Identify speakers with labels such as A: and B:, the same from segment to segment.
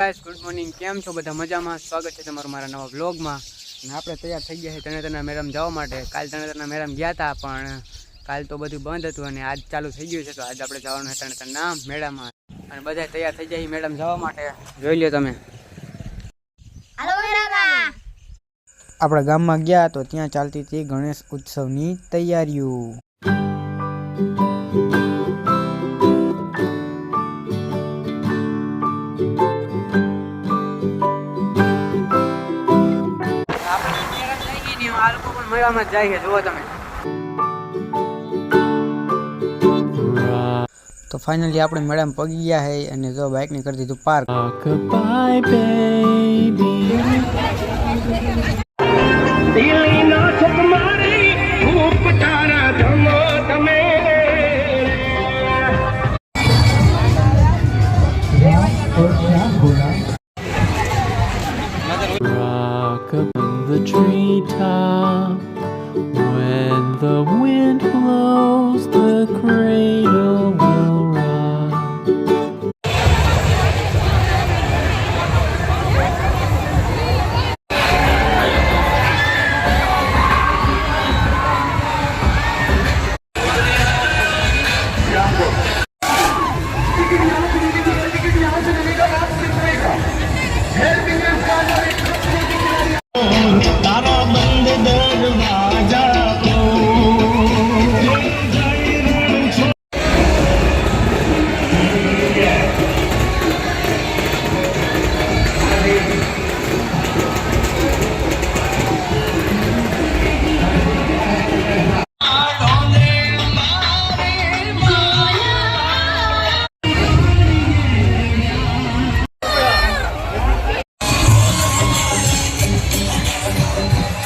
A: Guys good morning કેમ છો બધા? મજામાં? સ્વાગત છે તમારું મારા નવા બ્લોગમાં અને આપણે તૈયાર થઈ ગયા છે તનેતરના મેળામાં જવા માટે. કાલ તનેતરના મેળામાં ગયા હતા પણ કાલ તો બધું બંધ હતું અને આજ ચાલુ થઈ ગયું છે તો આજ આપણે જવાનું છે તનેતરના મેળામાં. અને બધા તૈયાર થઈ જાય મેડમ જવા માટે. જોઈ લ્યો તમે.
B: આપણા ગામમાં ગયા તો ત્યાં ચાલતી હતી ગણેશ ઉત્સવની તૈયારીઓ.
A: મેળામાં જાય છે જુઓ તમે
B: તો ફાઇનલી આપણે મેળામાં પગી ગયા છે અને જો બાઇકને કરી દીધું
C: park. Rock the treetop. When the wind blows, the cradle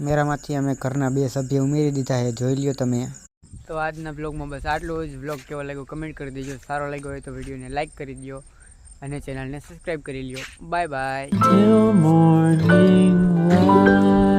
B: મેળામાંથી અમે ઘરના બે સભ્ય ઉમેરી દીધા છે. જોઈ લ્યો તમે.
A: તો આજના બ્લોગમાં બસ આટલું જ. બ્લોગ કેવો લાગ્યો કમેન્ટ કરી દેજો. સારો લાગ્યો હોય તો વિડીયોને લાઈક કરી દો અને ચેનલને સબસ્ક્રાઈબ કરી લ્યો.
C: Bye bye.